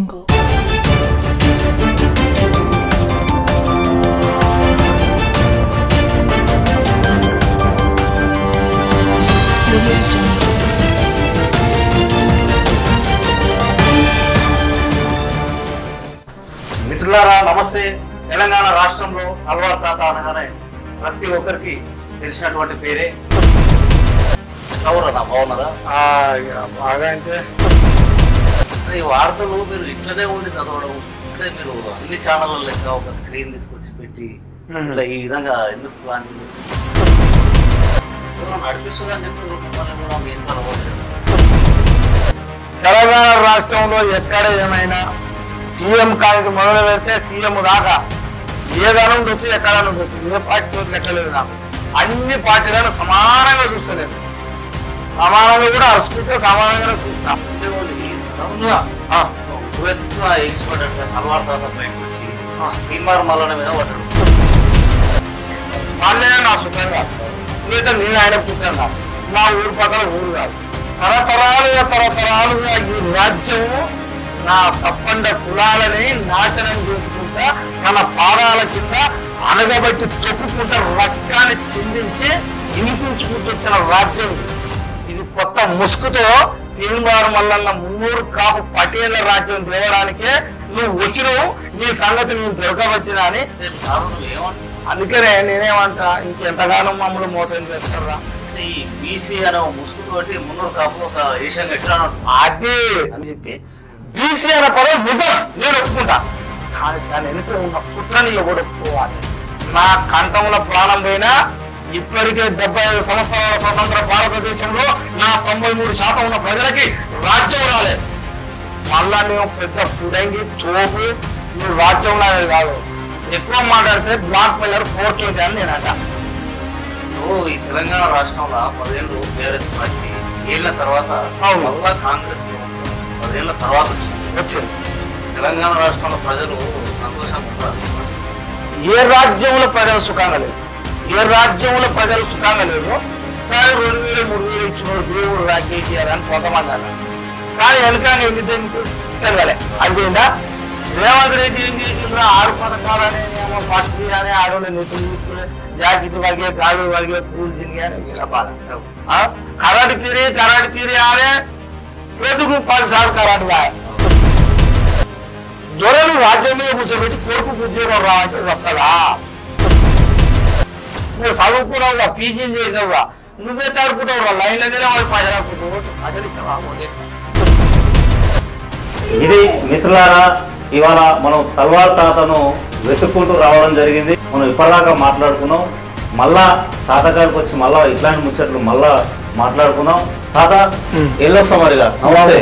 jungle. మిత్రులారా నమస్తే. తెలంగాణ రాష్ట్రంలో అల్వార్ తాత అనగానే ప్రతి ఒక్కరికి తెలిసినటువంటి పేరే. ఎవరన్నా బాగున్నారా? బాగా అంటే ఈ వార్తలు మీరు ఇట్లనే ఉండి చదవడం అంటే మీరు అన్ని ఛానళ్ళ లెక్క ఒక స్క్రీన్ తీసుకొచ్చి పెట్టి ఇట్లా ఈ విధంగా ఎందుకు ప్లాన్ నడిపిస్తుందని చెప్పి మిమ్మల్ని కూడా మీ ఎంత అలవాటు తెలంగాణ రాష్ట్రంలో ఎక్కడ ఏమైనా టీఎం కాలేజ్ మొదలు పెడితే సీఎం దాకా ఏదైనా ఉండొచ్చు ఎక్కడ ఉండొచ్చు ఏ పార్టీ లెక్కలేదు నాకు. అన్ని పార్టీలను సమానంగా చూస్తలేదు. సమానంగా కూడా అరుచుకుంటే సమానంగానే చూస్తా. ఉండేవాళ్ళు ఈ సడన్గా ఆ, ఎగిసిపడ్డాడు అల్వార్ తాత బయటకు వచ్చి ఆ. తీన్మార్ మల్లన మీద పడ్డాడు. వాళ్ళే నా సుఖంగా. లేదా నేను ఆయనకు సుఖం నా ఊరు పక్కన ఊరు కాదు. తరతరాలుగా తరతరాలుగా ఈ రాజ్యము నా సప్పండ కులాలని నాశనం చేసుకుంటా తన పాదాల కింద అనగబట్టి తొక్కుకుంటా రక్తాన్ని చిందించి హింసించుకుంటూ వచ్చిన రాజ్యం ఇది. ఇది కొత్త ముసుగుతో తీన్మారు మల్లన్న మున్నూరు కాపు పటేళ్ళ రాజ్యం తేవడానికే నువ్వు వచ్చినవు నీ సంగతి నువ్వు దొరకబట్టినా అని. అందుకనే నేనేమంటా ఇంకెంతగానో మమ్మల్ని మోసం చేస్తారా? బీసీ అనే ముసుగుతోటి మున్నూరు కాపు ఒక ఏషియన్ ఎట్లా అదే అని చెప్పి బీసీ అనే పదం నిజం నేను ఒప్పుకుంటా. కానీ దాని వెనుక ఉన్న కుట్రని ఎవడు ఒప్పుకోవాలి? నా కంఠంలో ప్రాణం పోయినా ఇప్పటికే డెబ్బై ఐదు సంవత్సరాల స్వతంత్ర భారతదేశంలో నా తొంభై మూడు శాతం ఉన్న ప్రజలకి రాజ్యం రాలేదు మళ్ళా నేను పెద్ద పుడంగి తోపు నువ్వు రాజ్యం అనేది కాదు. ఎక్కువ మాట్లాడితే బ్లాక్ మెల్లర్ ఫోర్ ట్వంటీ అని నేను అంటా. నువ్వు ఈ తెలంగాణ రాష్ట్రంలో పదేళ్ళు టీఆర్ఎస్ పార్టీ ఏళ్ళ తర్వాత. మళ్ళా కాంగ్రెస్ పదేళ్ళ తర్వాత వచ్చింది. వచ్చింది. తెలంగాణ రాష్ట్రంలో ప్రజలు సంతోషంగా. ఏ రాజ్యంలో ప్రజలు సుఖంగా లేదు ఏ రాజ్యంలో ప్రజలు సుఖంగా లేదు కానీ రెండు వేలు మూడు వేలు ఇచ్చిన దేవుడు రా కేసీఆర్ అని కొంతమంది అన్నారు కానీ వెనకాల ఎన్ని తిరగలే అయిపోయిందా రేవంత్ రెడ్డి ఏం చేసిండ్రు? ఆరు పథకాలని ఏమో ఫస్ట్ అని ఆడవాళ్ళు నెత్తులు తీసుకుని జాకెట్ వలిగే గాజులు వలిగే పూలు చినిగి అని కరాటి పీరి కరాటి పీరి ఆడే ప్రతికు పదిసార్లు కరాటి వాయ. దొరలు రాజ్యం మీద కూర్చోబెట్టి కొడుకు ఉద్యోగం రావంటే వస్తాడా నువ్వు చదువుకున్నావుగా పీజీలు చేసినావుగా నువ్వే తాడుకుంటావు లైన్ దగ్గర వాళ్ళు ప్రజలు అనుకుంటావు ప్రజలు ఓటేస్తా ఇది మిత్రులారా ఇవాళ మనం తల్వార్ తాతను వెతుక్కుంటూ రావడం జరిగింది. మనం ఇప్పటిదాకా మాట్లాడుకున్నాం. మళ్ళా తాతగారికి వచ్చి మళ్ళా ఇట్లాంటి ముచ్చట్లు మళ్ళా మాట్లాడుకున్నాం. తాత వెళ్ళొస్తాం మరిగా. నమస్తే.